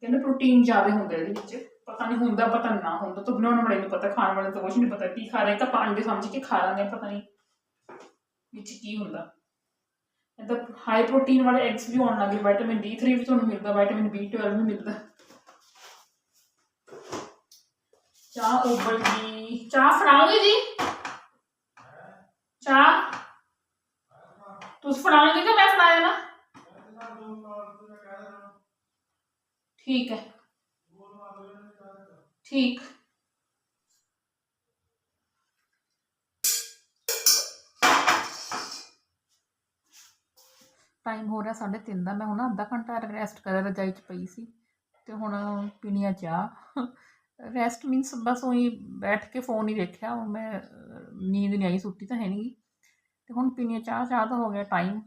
[SPEAKER 1] ਕਹਿੰਦੇ ਪ੍ਰੋਟੀਨ ਜ਼ਿਆਦਾ ਹੁੰਦਾ ਇਹਦੇ ਵਿੱਚ, ਪਤਾ ਨਹੀਂ ਹੁੰਦਾ, ਪਤਾ ਨਾ ਹੁੰਦਾ, ਤਾਂ ਬਣਾਉਣ ਵਾਲੇ ਨੂੰ ਪਤਾ, ਖਾਣ ਵਾਲੇ ਨੂੰ ਤਾਂ ਕੁਝ ਨਹੀਂ ਪਤਾ, ਕੀ ਖਾ ਰਹੇ ਤਾਂ ਆਪਾਂ ਅੰਡੇ ਸਮਝ ਕੇ ਖਾ ਲਾਂਗੇ ਪਤਾ ਨਹੀਂ ਵਿੱਚ ਕੀ ਹੁੰਦਾ। ਇਹਦਾ ਹਾਈ ਪ੍ਰੋਟੀਨ ਵਾਲੇ ਐਗਸ ਵੀ ਆਉਣ ਲੱਗੇ ਵਿਟਾਮਿਨ D3 ਵੀ ਤੁਹਾਨੂੰ ਮਿਲਦਾ ਵਿਟਾਮਿਨ B12 ਵੀ ਮਿਲਦਾ। ਚਾਹ ਉਬਲ ਗਈ। ਚਾਹ ਫੜਾਓਗੇ ਜੀ? ਚਾਹ? ਤੁਸੀਂ ਫੜਾਓਗੇ ਕਿ ਮੈਂ ਫੜਾਇਆ ਨਾ ਠੀਕ ਹੈ। ਠੀਕ। ਟਾਈਮ ਹੋ ਰਿਹਾ 3:30 ਦਾ। ਮੈਂ ਹੁਣ ਅੱਧਾ ਘੰਟਾ ਰੈਸਟ ਕਰ ਰਜਾਈ 'ਚ ਪਈ ਸੀ। ਤੇ ਹੁਣ ਪੀਣੀ ਆ ਚਾਹ। ਰੈਸਟ ਮੀਨਸ ਬਸ ਉਹੀ ਬੈਠ ਕੇ ਫੋਨ ਹੀ ਦੇਖਿਆ ਹੁਣ ਮੈਂ ਅਹ, ਨੀਂਦ ਨਹੀਂ ਆਈ ਸੁੱਤੀ ਤਾਂ ਹੈ ਨਹੀਂ ਤੇ ਹੁਣ ਪੀਣੀ ਆ ਚਾਹ ਚਾਹ ਦਾ ਹੋ ਗਿਆ ਟਾਈਮ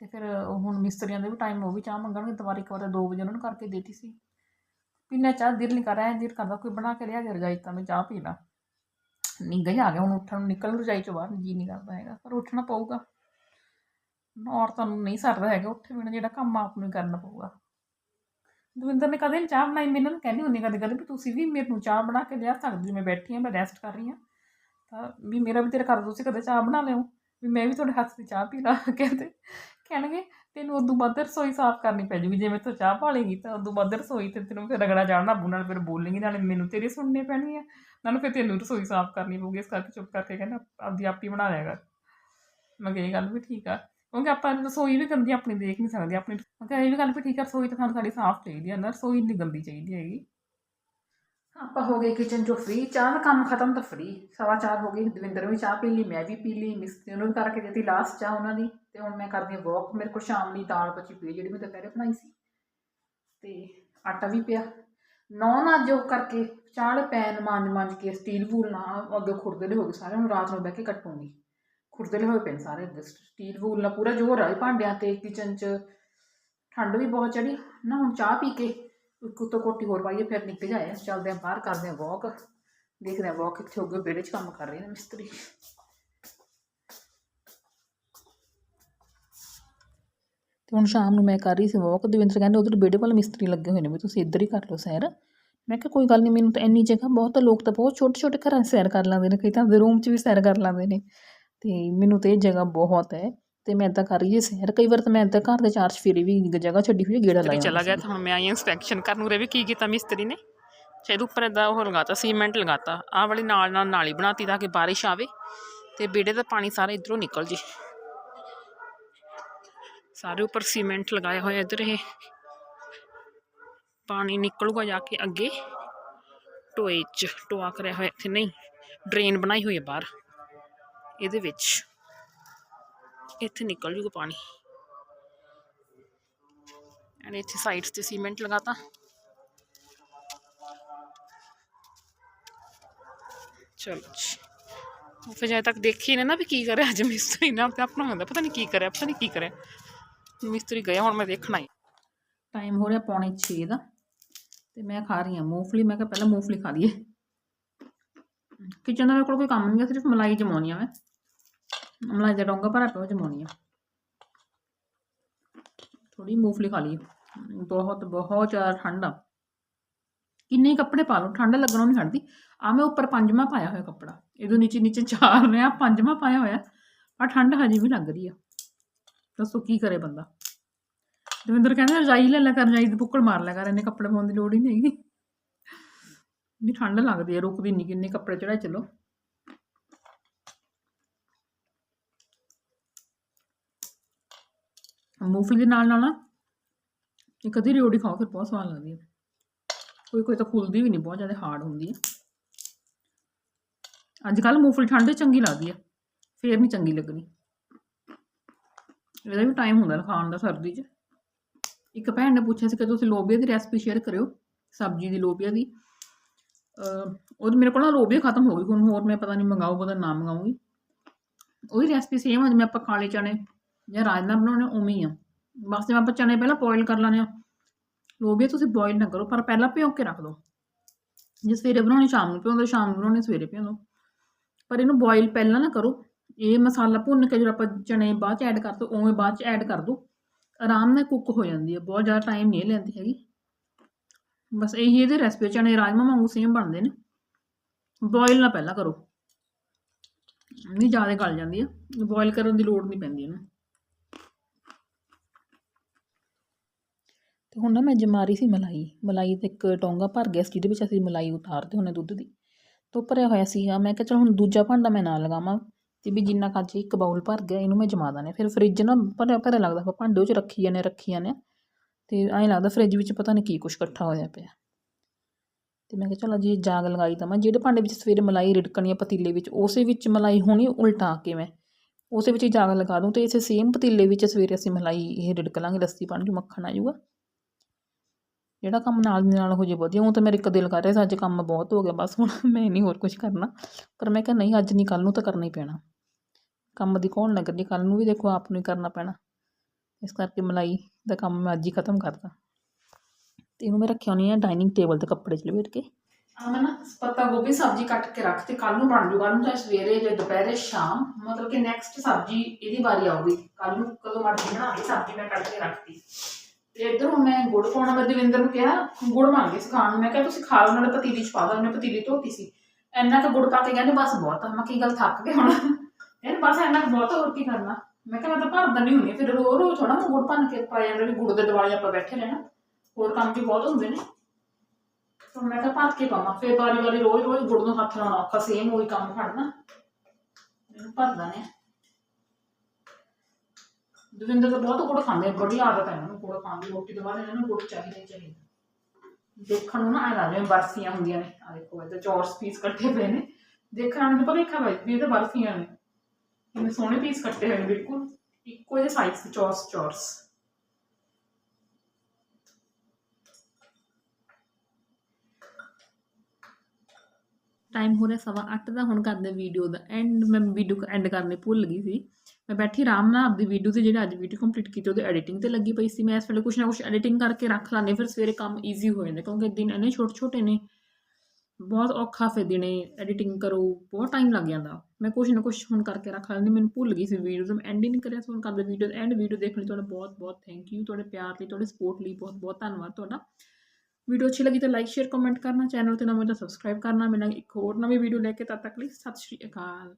[SPEAKER 1] ਤੇ ਫਿਰ ਹੁਣ ਮਿਸਤਰੀਆਂ ਦੇ ਵੀ ਟਾਈਮ ਉਹ ਵੀ ਚਾਹ ਮੰਗਣਗੇ, ਦੁਬਾਰਾ ਇੱਕ ਵਾਰ 2 ਵਜੇ ਉਹਨਾਂ ਨੂੰ ਕਰਕੇ ਦੇਤੀ ਸੀ। ਪੀਣਾ ਚਾਹ ਦਿਲ ਨਹੀਂ ਕਰ ਰਿਹਾ ਦਿਲ ਕਰਦਾ ਕੋਈ ਬਣਾ ਕੇ ਲਿਆ ਦੇ ਰਜਾਈ ਤਾਂ ਮੈਂ ਚਾਹ ਪੀ ਲਾਂ। ਨੀਂਦ ਹੀ ਆ ਗਿਆ, ਹੁਣ ਉੱਠਣ ਨੂੰ ਨਿਕਲ ਰਜਾਈ ਚੋਂ ਬਾਹਰ ਜੀ ਨਹੀਂ ਕਰਦਾ ਹੈਗਾ, ਪਰ ਉੱਠਣਾ ਪਊਗਾ। ਔਰਤਾਂ ਨੂੰ ਨਹੀਂ ਸਰਦਾ ਹੈਗਾ, ਉੱਠੇ ਬਿਨਾਂ ਜਿਹੜਾ ਕੰਮ ਆਪ ਨੂੰ ਹੀ ਕਰਨਾ ਪਊਗਾ। ਦਵਿੰਦਰ ਨੇ ਕਦੇ ਨੀ ਚਾਹ ਬਣਾਈ ਮੈਨੂੰ ਕਹਿੰਦੀ ਹੁੰਦੀ ਕਦੇ ਕਦੇ ਵੀ ਤੁਸੀਂ ਵੀ ਮੇਰੇ ਨੂੰ ਚਾਹ ਬਣਾ ਕੇ ਲਿਆ ਸਕਦੇ ਹੋ। ਮੈਂ ਬੈਠੀ ਹਾਂ, ਮੈਂ ਰੈਸਟ ਕਰ ਰਹੀ ਹਾਂ। ਤਾਂ ਵੀ ਮੇਰਾ ਵੀ ਤੇਰਾ ਕਰ ਤੁਸੀਂ ਕਦੇ ਚਾਹ ਬਣਾ ਲਿਓ। ਵੀ ਮੈਂ ਵੀ ਤੁਹਾਡੇ ਹੱਥ ਦੀ ਚਾਹ ਪੀ ਲਾਂ, ਕਹਿੰਦੇ, ਕਹਿਣਗੇ, ਤੈਨੂੰ ਉਦੋਂ ਬਾਅਦ ਰਸੋਈ ਸਾਫ਼ ਕਰਨੀ ਪੈ ਜੂਗੀ, ਜੇ ਮੈਂ ਤੋਂ ਚਾਹ ਭਾਲੇਗੀ ਤਾਂ ਉਦੋਂ ਬਾਅਦ ਰਸੋਈ ਤੇ ਤੈਨੂੰ ਫਿਰ ਰਗੜਾ ਜਾਣਾ ਬੂ ਨਾਲ ਫਿਰ ਬੋਲੇਂਗੀ, ਨਾਲੇ ਮੈਨੂੰ ਤੇਰੇ ਸੁਣਨੀ ਪੈਣੀ ਆ, ਨਾਲੇ ਫਿਰ ਤੈਨੂੰ ਰਸੋਈ ਸਾਫ਼ ਕਰਨੀ ਪਊਗੀ, ਇਸ ਕਰਕੇ ਚੁੱਪ ਕਰਕੇ ਕਹਿੰਦਾ, ਆਪਦੀ ਆਪ ਹੀ ਬਣਾ ਲਿਆ ਕਰ। ਮੈਂ ਕਿਹਾ ਇਹ ਗੱਲ ਵੀ ਠੀਕ ਆ, ਕਿਉਂਕਿ ਆਪਾਂ ਰਸੋਈ ਵੀ ਗੰਦੀ ਆਪਣੀ ਦੇਖ ਨਹੀਂ ਸਕਦੇ, ਆਪਣੀ, ਮੈਂ ਕਿਹਾ ਇਹ ਵੀ ਗੱਲ ਵੀ ਠੀਕ ਆ, ਰਸੋਈ ਤਾਂ ਸਾਨੂੰ ਸਾਡੀ ਸਾਫ਼ ਚਾਹੀਦੀ ਆ, ਨਾ ਰਸੋਈ ਨਹੀਂ ਗੰਦੀ ਚਾਹੀਦੀ ਹੈਗੀ। ਆਪਾਂ ਹੋ ਗਏ ਕਿਚਨ ਚੋਂ ਫ੍ਰੀ ਚਾਹ ਦਾ ਕੰਮ ਖਤਮ ਤਾਂ ਫ੍ਰੀ ਸਵਾ ਚਾਰ ਹੋ ਗਈ ਦਵਿੰਦਰ ਵੀ ਚਾਹ ਪੀ ਲਈ, ਮੈਂ ਵੀ ਪੀ ਲਈ ਮਿਸਤਰੀ ਨੂੰ ਵੀ ਕਰਕੇ ਦਿੱਤੀ ਲਾਸਟ ਚਾਹ ਉਹਨਾਂ ਦੀ, ਤੇ ਹੁਣ ਮੈਂ ਕਰਦੀ ਹਾਂ ਵਾਕ ਮੇਰੇ ਕੋਲ ਸ਼ਾਮ ਲਈ ਦਾਲ ਬਚੀ ਪਈ ਜਿਹੜੀ ਮੈਂ ਦੁਪਹਿਰੇ ਬਣਾਈ ਸੀ। ਤੇ ਆਟਾ ਵੀ ਪਿਆ। ਨੌ ਨਾ ਜੋ ਕਰਕੇ ਚਾਹ ਪੈਨ ਮਾਂਜ ਮਾਂਜ ਕੇ ਸਟੀਲ ਵੂਲ ਨਾਲ ਅੱਗੇ ਖੁਰਦਲੇ ਹੋ ਗਏ ਸਾਰੇ, ਹੁਣ ਰਾਤ ਨੂੰ ਬਹਿ ਕੇ ਕੱਟੂੰਗੀ ਖੁਰਦਲੇ ਹੋਏ ਪਏ ਨੇ ਸਾਰੇ ਅੱਗੇ ਸਟੀਲ ਵੂਲ ਨਾਲ ਪੂਰਾ ਜ਼ੋਰ ਆ ਭਾਂਡਿਆਂ ਤੇ ਕਿਚਨ 'ਚ, ਠੰਡ ਵੀ ਬਹੁਤ ਚੜੀ ਨਾ ਹੁਣ ਚਾਹ ਪੀ ਕੇ ਕੁੱਤੋ ਕੋਟੀ ਹੋਰ ਪਾਈਏ, ਫਿਰ ਨਿਕਲ ਜਾਏ। ਚੱਲਦੇ ਆ ਬਾਹਰ, ਕਰਦੇ ਆ ਵਾਕ ਦੇਖਦੇ ਆ ਵਾਕ ਕਿੱਥੇ ਹੋ ਗਏ ਬੇੜੇ 'ਚ ਕੰਮ ਕਰ ਰਹੇ ਨੇ ਮਿਸਤਰੀ। ਤੇ ਹੁਣ ਸ਼ਾਮ ਨੂੰ ਮੈਂ ਕਰ ਰਹੀ ਸੀ ਵਾਕ ਦਵਿੰਦਰ ਕਹਿੰਦੇ ਉਧਰ ਬੇੜੇ ਵਾਲੇ ਮਿਸਤਰੀ ਲੱਗੇ ਹੋਏ ਨੇ ਵੀ ਤੁਸੀਂ ਇੱਧਰ ਹੀ ਕਰ ਲਓ ਸੈਰ। ਮੈਂ ਕਿਹਾ ਕੋਈ ਗੱਲ ਨਹੀਂ ਮੈਨੂੰ ਤਾਂ ਇੰਨੀ ਜਗ੍ਹਾ ਬਹੁਤ ਲੋਕ ਤਾਂ ਬਹੁਤ ਛੋਟੇ ਛੋਟੇ ਘਰਾਂ 'ਚ ਸੈਰ ਕਰ ਲੈਂਦੇ ਨੇ, ਕਈ ਤਾਂ ਰੂਮ 'ਚ ਵੀ ਸੈਰ ਕਰ ਲੈਂਦੇ ਨੇ। ਤੇ ਮੈਨੂੰ ਤੇ ਇਹ ਜਗ੍ਹਾ ਬਹੁਤ ਹੈ। ਤੇ ਮੈਂ ਇੱਦਾਂ ਕਰ ਰਹੀ ਸੀ। ਸੈਰ ਕਈ ਵਾਰ ਤਾਂ ਮੈਂ ਇੱਦਾਂ ਘਰ ਦੇ ਚਾਰ ਚਫੇਰੇ ਵੀ ਜਗ੍ਹਾ ਛੱਡੀ ਹੋਈ ਹੈ ਗੇੜਾ ਲਾਇਆ
[SPEAKER 2] ਚਲਾ ਗਿਆ ਤਾਂ ਹੁਣ ਮੈਂ ਆਈ ਇਨਸਪੈਕਸ਼ਨ ਕਰਨ ਉਰੇ ਵੀ ਕੀ ਕੀਤਾ ਮਿਸਤਰੀ ਨੇ? ਸ਼ਾਇਦ ਉੱਪਰ ਇਦਾਂ ਉਹ ਲਗਾਤਾ ਸੀਮੈਂਟ ਲਗਾਤਾ। ਆਹ ਵਾਲੀ ਨਾਲ ਨਾਲ ਨਾਲੀ ਬਣਾਤੀ ਤਾਂ ਕਿ ਬਾਰਿਸ਼ ਆਵੇ ਤੇ ਬੇੜੇ ਦਾ ਪਾਣੀ ਸਾਰਾ ਇਧਰੋਂ ਨਿਕਲ ਜੇ। ਸਾਰੇ ਉੱਪਰ ਸੀਮੈਂਟ ਲਗਾਇਆ ਹੋਇਆ ਇਧਰ ਇਹ। ਪਾਣੀ ਨਿਕਲੂਗਾ ਜਾ ਕੇ ਅੱਗੇ। ਟੋਏ 'ਚ ਟੋਆ ਕਰਿਆ ਹੋਇਆ ਇੱਥੇ ਨਹੀਂ ਡਰੇਨ ਬਣਾਈ ਹੋਈ ਹੈ ਬਾਹਰ। ਇਹਦੇ ਵਿੱਚ। ਇੱਥੇ ਨਿਕਲ ਜੂਗਾ ਪਾਣੀ। ਐਂਡ ਇੱਥੇ ਸਾਈਡਸ ਤੇ ਸੀਮੈਂਟ ਲਗਾਤਾ। ਚਲੋ ਜੀ। ਉਹ ਫਿਰ ਜਦ ਤੱਕ ਦੇਖੀ ਨਾ ਨਾ ਵੀ ਕੀ ਕਰਿਆ, ਅੱਜ ਮਿਸਤਰੀ ਨੇ ਆਪਣਾ ਹੁੰਦਾ, ਪਤਾ ਨਹੀਂ ਕੀ ਕਰਿਆ, ਪਤਾ ਨਹੀਂ ਕੀ ਕਰਿਆ। ਮਿਸਤਰੀ ਗਿਆ, ਹੁਣ ਮੈਂ ਦੇਖਣਾ ਹੀ
[SPEAKER 1] ਟਾਈਮ ਹੋ ਰਿਹਾ ਪੌਣੇ 6 ਦਾ, ਤੇ ਮੈਂ ਖਾ ਰਹੀ ਹਾਂ ਮੂੰਗਫਲੀ, ਮੈਂ ਕਿਹਾ ਪਹਿਲਾਂ ਮੂੰਗਫਲੀ ਖਾ ਲਈਏ। ਕਿਚਨ ਦਾ ਮੇਰੇ ਕੋਲ ਕੋਈ ਕੰਮ ਨਹੀਂ ਹੈ ਸਿਰਫ ਮਲਾਈ ਜਮਾਉਣੀ ਆ ਮੈਂ। ਮਲਾਈ ਦਾ ਡੋਂਗਾ ਭਰਾ ਪਿਆ ਜਮਾਉਣੀ ਆ ਥੋੜੀ ਮੂੰਗਫਲੀ ਖਾ ਲਈ ਬਹੁਤ ਬਹੁਤ ਜ਼ਿਆਦਾ ਠੰਡ ਆ ਕਿੰਨੇ ਕੱਪੜੇ ਪਾ ਲਓ ਠੰਡ ਲੱਗਣੋਂ ਨਹੀਂ ਹਟਦੀ ਆ ਮੈਂ ਉੱਪਰ ਪੰਜਵਾਂ ਪਾਇਆ ਹੋਇਆ ਕੱਪੜਾ ਇਹਦੋਂ ਨੀਚੇ ਨੀਚੇ ਚਾਰ ਨੇ ਆ ਪੰਜਵਾਂ ਪਾਇਆ ਹੋਇਆ ਪਰ ਠੰਡ ਹਜੇ ਵੀ ਲੱਗ ਰਹੀ ਆ ਦੱਸੋ ਕੀ ਕਰੇ ਬੰਦਾ ਦਵਿੰਦਰ ਕਹਿੰਦਾ ਰਜਾਈ ਲੈ ਲੈ ਕਰ ਰਜਾਈ ਦੀ ਪੁੱਕੜ ਮਾਰ ਲੈ ਕਰ ਇਹਨੇ ਕੱਪੜੇ ਪਾਉਣ ਦੀ ਲੋੜ ਹੀ ਨਹੀਂ ਵੀ ਠੰਡ ਲੱਗਦੀ ਆ ਰੁਕਦੀ ਨਹੀਂ ਕਿੰਨੇ ਕੱਪੜੇ ਚੜਾਏ ਚਲੋ ਮੂੰਗਫਲੀ ਦੇ ਨਾਲ ਨਾਲ ਨਾ ਇੱਕ ਅੱਧੀ ਰਿਓੜੀ ਖਾਓ, ਫਿਰ ਬਹੁਤ ਸਵਾਦ ਲੱਗਦੀ ਹੈ ਕੋਈ ਕੋਈ ਤਾਂ ਖੁੱਲਦੀ ਵੀ ਨਹੀਂ, ਬਹੁਤ ਜ਼ਿਆਦਾ ਹਾਰਡ ਹੁੰਦੀ ਹੈ ਅੱਜ ਕੱਲ ਮੂੰਗਫਲੀ ਠੰਡੇ ਚੰਗੀ ਲੱਗਦੀ ਹੈ ਫੇਰ ਨਹੀਂ ਚੰਗੀ ਲੱਗਣੀ। ਇਹਦਾ ਵੀ ਟਾਈਮ ਹੁੰਦਾ ਖਾਣ ਦਾ ਸਰਦੀ 'ਚ। ਇੱਕ ਭੈਣ ਨੇ ਪੁੱਛਿਆ ਸੀ ਕਿ ਤੁਸੀਂ ਲੋਬੀਆ ਦੀ ਰੈਸਪੀ ਸ਼ੇਅਰ ਕਰਿਓ, ਸਬਜ਼ੀ ਦੀ ਲੋਬੀਆ ਦੀ। ਉਹ ਮੇਰੇ ਕੋਲ ਨਾ ਲੋਬੀਆ ਖਤਮ ਹੋ ਗਈ, ਹੁਣ ਹੋਰ ਮੈਂ ਪਤਾ ਨਹੀਂ ਮੰਗਾਊਗਾ ਤਾਂ ਨਾ ਮੰਗਾਊਂਗੀ ਉਹਦੀ ਰੈਸਪੀ ਸੇਮ ਆ ਮੈਂ ਆਪਾਂ ਕਾਲੇ ਚਨੇ ਜਾਂ ਰਾਜਮਾ ਬਣਾਉਣੇ, ਉਵੇਂ ਹੀ ਆ। ਬਸ ਜਿਵੇਂ ਆਪਾਂ ਚਨੇ ਪਹਿਲਾਂ ਬੋਇਲ ਕਰ ਲੈਣੇ ਆ ਲੋਬੀਆ ਤੁਸੀਂ ਬੋਇਲ ਨਾ ਕਰੋ, ਪਰ ਪਹਿਲਾਂ ਭਿਓ ਕੇ ਰੱਖ ਦਿਓ ਜੇ ਸਵੇਰੇ ਬਣਾਉਣੀ, ਸ਼ਾਮ ਨੂੰ ਭਿਓ ਦਿਓ ਸ਼ਾਮ ਨੂੰ ਬਣਾਉਣੀ, ਸਵੇਰੇ ਭਿਓ ਦਿਓ ਪਰ ਇਹਨੂੰ ਬੋਇਲ ਪਹਿਲਾਂ ਨਾ ਕਰੋ। ਇਹ ਮਸਾਲਾ ਭੁੰਨ ਕੇ ਜਦੋਂ ਆਪਾਂ ਚਨੇ ਬਾਅਦ ਚ ਐਡ ਕਰ ਦੋ, ਉਵੇਂ ਬਾਅਦ ਚ ਐਡ ਕਰ ਦੋ। ਆਰਾਮ ਨਾਲ ਕੁੱਕ ਹੋ ਜਾਂਦੀ ਹੈ ਬਹੁਤ ਜ਼ਿਆਦਾ ਟਾਈਮ ਨਹੀਂ ਲੈਂਦੀ ਹੈਗੀ। ਬਸ ਇਹੀ ਇਹਦੇ ਰੈਸਪੀ ਚਨੇ ਰਾਜਮਾ ਵਾਂਗੂ ਸੇਮ ਬਣਦੇ ਨੇ। ਬੋਇਲ ਨਾ ਪਹਿਲਾਂ ਕਰੋ। ਨਹੀਂ ਜ਼ਿਆਦਾ ਗਲ ਜਾਂਦੀ ਹੈ ਬੋਇਲ ਕਰਨ ਦੀ ਲੋੜ ਨਹੀਂ ਪੈਂਦੀ ਇਹਨੂੰ। ਤੇ ਹੁਣ ਨਾ ਮੈਂ ਜਮਾ ਰਹੀ ਸੀ ਮਲਾਈ ਮਲਾਈ ਤੇ ਇੱਕ ਟੋਂਗਾ ਭਰ ਗਿਆ ਸੀ, ਜਿਹਦੇ ਵਿੱਚ ਅਸੀਂ ਮਲਾਈ ਉਤਾਰਦੇ ਹੁੰਨੇ ਦੁੱਧ ਦੀ, ਤੋਂ ਭਰਿਆ ਹੋਇਆ ਸੀਗਾ। ਮੈਂ ਕਿਹਾ ਚਲ ਹੁਣ ਦੂਜਾ ਭਾਂਡਾ ਮੈਂ ਨਾ ਲਗਾਵਾਂ, ਤੇ ਵੀ ਜਿੰਨਾ ਕੱਜ ਇੱਕ ਬਾਉਲ ਭਰ ਗਿਆ, ਇਹਨੂੰ ਮੈਂ ਜਮਾ ਦਾਂ ਫਿਰ ਫ੍ਰਿਜ ਨਾ ਭਰਿਆ ਭਰਿਆ ਲੱਗਦਾ ਆਪਾਂ ਭਾਂਡੇ ਉਹ 'ਚ ਰੱਖੀ ਜਾਂਦੇ ਰੱਖੀ ਜਾਂਦੇ ਤੇ ਐਂ ਲੱਗਦਾ ਫ੍ਰਿਜ ਵਿੱਚ ਪਤਾ ਨਹੀਂ ਕੀ ਕੁਛ ਇਕੱਠਾ ਹੋਇਆ ਪਿਆ। ਤੇ ਮੈਂ ਕਿਹਾ ਚਲ ਅਜੀ ਜਾਗ ਲਗਾਈ ਤਾਂ ਮੈਂ, ਜਿਹੜੇ ਭਾਂਡੇ ਵਿੱਚ ਸਵੇਰੇ ਮਲਾਈ ਰਿੜਕਣੀ ਆ ਪਤੀਲੇ ਵਿੱਚ, ਉਸੇ ਵਿੱਚ ਮਲਾਈ ਹੋਣੀ ਉਲਟਾ ਕੇ ਮੈਂ, ਉਸੇ ਵਿੱਚ ਹੀ ਜਾਗ ਲਗਾ ਦੂੰ, ਤੇ ਇਸੇ ਸੇਮ ਪਤੀਲੇ ਵਿੱਚ ਸਵੇਰੇ ਅਸੀਂ ਮਲਾਈ ਇਹ ਰਿੜਕ ਲਾਂਗੇ, ਲੱਸੀ ਬਣ ਜੂ, ਮੱਖਣ ਆ ਜਾਊਗਾ ਜਿਹੜਾ ਕੰਮ ਨਾਲ ਦੀ ਨਾਲ ਹੋ ਜੇ ਵਧੀਆ ਉਹ ਤਾਂ ਮੇਰੇ ਇੱਕ ਦਿਲ ਕਰ ਰਿਹਾ ਸੀ, ਅੱਜ ਕੰਮ ਬਹੁਤ ਹੋ ਗਿਆ, ਬਸ ਹੁਣ ਮੈਂ ਨਹੀਂ ਹੋਰ ਕੁਝ ਕਰਨਾ। ਪਰ ਮੈਂ ਕਿਹਾ ਨਹੀਂ, ਅੱਜ ਨਹੀਂ ਕੱਲ ਨੂੰ ਤਾਂ ਕਰਨਾ ਹੀ ਪੈਣਾ। ਕੰਮ ਦੀ ਕੌਣ ਲੱਗਦੀ ਕਰਨੀ ਕੱਲ ਨੂੰ ਵੀ ਦੇਖੋ ਆਪ ਨੂੰ ਹੀ ਕਰਨਾ ਪੈਣਾ। ਇਸ ਕਰਕੇ ਮਲਾਈ ਦਾ ਕੰਮ ਮੈਂ ਅੱਜ ਹੀ ਖਤਮ ਕਰਤਾ। ਤੇ ਇਹਨੂੰ ਮੈਂ ਰੱਖਿਆ ਹੋਣੀ ਆ ਡਾਈਨਿੰਗ ਟੇਬਲ ਤੇ ਕੱਪੜੇ 'ਚ ਲਪੇਟ ਕੇ। ਆ ਮੈਂ ਨਾ ਪੱਤਾ ਗੋਭੀ ਸਬਜ਼ੀ ਕੱਟ ਕੇ ਰੱਖ ਤੇ ਕੱਲ ਨੂੰ ਬਣ ਜੂ ਕੱਲ ਨੂੰ ਚਾਹੇ ਸਵੇਰੇ ਜਾਂ ਦੁਪਹਿਰੇ ਸ਼ਾਮ, ਮਤਲਬ ਕਿ ਨੈਕਸਟ ਸਬਜ਼ੀ ਇਹਦੀ ਵਾਰੀ ਆਊਗੀ। ਕੱਲ ਨੂੰ ਕਦੋਂ ਮਰਜ਼ੀ ਬਣਾ ਲਈ ਸਬਜ਼ੀ ਮੈਂ ਕੱਟ ਕੇ ਰੱਖਤੀ। ਤੇ ਇੱਧਰ ਹੁਣ ਮੈਂ ਗੁੜ ਪਾਉਣਾ ਮੈਂ ਦਵਿੰਦਰ ਨੂੰ ਕਿਹਾ ਗੁੜ ਮੰਗੇ ਸੀ ਨੂੰ। ਮੈਂ ਕਿਹਾ ਤੁਸੀਂ ਖਾ ਲਓ ਨਾਲੇ ਪਤੀਲੀ ਚ ਪਾ ਦੋ ਉਹਨੇ ਪਤੀਲੀ ਧੋਤੀ ਸੀ। ਇੰਨਾ ਕੁ ਗੁੜ ਪਾ ਕੇ ਕਹਿੰਦੇ ਬਸ ਬਹੁਤ ਆ। ਮੈਂ ਕੀ ਗੱਲ ਥੱਕ ਗਏ ਹੁਣ? ਕਹਿੰਦੇ ਬਸ ਇੰਨਾ ਕੁ ਬਹੁਤ ਆ, ਹੋਰ ਕੀ ਕਰਨਾ? ਮੈਂ ਕਿਹਾ ਮੈਂ ਤਾਂ ਭਰਦਾ ਨਹੀਂ ਹੁੰਦੀ ਫਿਰ ਰੋ ਰੋ ਥੋੜਾ ਮੈਂ ਗੁੜ ਭੰਨ ਕੇ ਪਾਇਆ ਜਾਂਦਾ ਗੁੜ ਦੇ ਦੁਆਲੇ ਆਪਾਂ ਬੈਠੇ ਰਹਿਣਾ। ਹੋਰ ਕੰਮ ਵੀ ਬਹੁਤ ਹੁੰਦੇ ਨੇ। ਤਾਂ ਮੈਂ ਕਿਹਾ ਭਰ ਕੇ ਪਾਵਾਂ। ਫਿਰ ਵਾਰੀ ਵਾਰੀ ਰੋਜ਼ ਰੋਜ਼ ਗੁੜ ਨੂੰ ਹੱਥ ਲਾਉਣਾ ਔਖਾ ਸੇਮ ਉਹੀ ਕੰਮ ਫੜਨਾ। ਇਹਨੂੰ ਭਰਦਾ ਨੇ। ਦਵਿੰਦਰ ਤਾਂ ਬਹੁਤ ਗੁੜ ਖਾਂਦੇ ਆ, ਬੜੀ ਆਦਤ ਹੈ ਇਹਨਾਂ ਨੂੰ ਗੁੜ ਖਾਣ ਦੀ, ਰੋਟੀ ਤੋਂ ਬਾਅਦ ਇਹਨਾਂ ਨੂੰ ਗੁੜ ਚਾਹੀਦਾ ਹੀ ਚਾਹੀਦਾ। ਦੇਖਣ ਨੂੰ ਨਾ ਐਂ ਲੱਗਦਾ ਜਿਵੇਂ ਬਰਫੀਆਂ ਹੁੰਦੀਆਂ ਨੇ ਆ ਦੇਖੋ ਇਹਦੇ ਚੌਰਸ ਪੀਸ ਕੱਟੇ ਪਏ ਨੇ, ਦੇਖਣ ਨੂੰ ਤਾਂ ਭਲੇਖਾ ਵਾ ਵੀ ਇਹ ਤਾਂ ਬਰਫੀਆਂ ਨੇ। ਕਿੰਨੇ ਸੋਹਣੇ ਪੀਸ ਕੱਟੇ ਹੋਏ ਨੇ, ਬਿਲਕੁਲ। ਇੱਕੋ ਜਿਹੇ ਸਾਈਜ਼ ਦੇ ਚੌਰਸ ਚੌਰਸ। ਟਾਈਮ ਹੋ ਰਿਹਾ ਸਵਾ ਅੱਠ ਦਾ, ਹੁਣ ਕਰਦੇ ਵੀਡੀਓ ਦਾ ਐਂਡ ਮੈਂ ਵੀਡੀਓ ਐਂਡ ਕਰਨੇ ਭੁੱਲ ਗਈ ਸੀ। ਮੈਂ ਬੈਠੀ ਆਰਾਮ ਨਾਲ ਆਪਦੀ ਵੀਡੀਓ ਤੇ ਜਿਹੜਾ ਅੱਜ ਵੀਡੀਓ ਕੰਪਲੀਟ ਕੀਤੀ, ਉਹਦੇ ਐਡੀਟਿੰਗ ਤੇ ਲੱਗੀ ਪਈ ਸੀ। ਮੈਂ ਇਸ ਵੇਲੇ ਕੁਛ ਨਾ ਕੁਛ ਐਡੀਟਿੰਗ ਕਰਕੇ ਰੱਖ ਲਾਂਗੇ ਫਿਰ ਸਵੇਰੇ ਕੰਮ ਈਜ਼ੀ ਹੋ ਜਾਂਦਾ, ਕਿਉਂਕਿ ਦਿਨ ਇੰਨੇ ਛੋਟੇ ਛੋਟੇ ਨੇ। ਬਹੁਤ ਔਖਾ ਫੇ ਦਿਨੇ ਐਡੀਟਿੰਗ ਕਰੋ, ਬਹੁਤ ਟਾਈਮ ਲੱਗ ਜਾਂਦਾ। ਮੈਂ ਕੁਛ ਨਾ ਕੁਛ ਹੁਣ ਕਰਕੇ ਰੱਖ ਲੈਂਦੀ, ਮੈਨੂੰ ਭੁੱਲ ਗਈ ਸੀ ਵੀਡੀਓਜ਼ ਮੈਂ ਐਂਡ ਹੀ ਨਹੀਂ ਕਰਿਆ ਸੀ ਹੁਣ ਕਰਦੇ ਵੀਡੀਓ ਐਂਡ ਵੀਡੀਓ ਦੇਖਣ ਲਈ ਤੁਹਾਡਾ ਬਹੁਤ ਬਹੁਤ ਥੈਂਕ ਯੂ ਤੁਹਾਡੇ ਪਿਆਰ ਲਈ, ਤੁਹਾਡੇ ਸਪੋਰਟ ਲਈ ਬਹੁਤ ਬਹੁਤ ਧੰਨਵਾਦ ਤੁਹਾਡਾ। ਵੀਡੀਓ ਅੱਛੀ ਲੱਗੀ ਤਾਂ ਲਾਈਕ ਸ਼ੇਅਰ ਕਮੈਂਟ ਕਰਨਾ ਚੈਨਲ ਤੇ ਨਵੇਂ ਤਾਂ ਸਬਸਕ੍ਰਾਈਬ ਕਰਨਾ ਮਿਲਾਂਗੇ ਇੱਕ ਹੋਰ ਨਵੀਂ ਵੀਡੀਓ ਲੈ ਕੇ ਤਦ ਤੱਕ ਲਈ ਸਤਿ ਸ਼੍ਰੀ ਅਕਾਲ।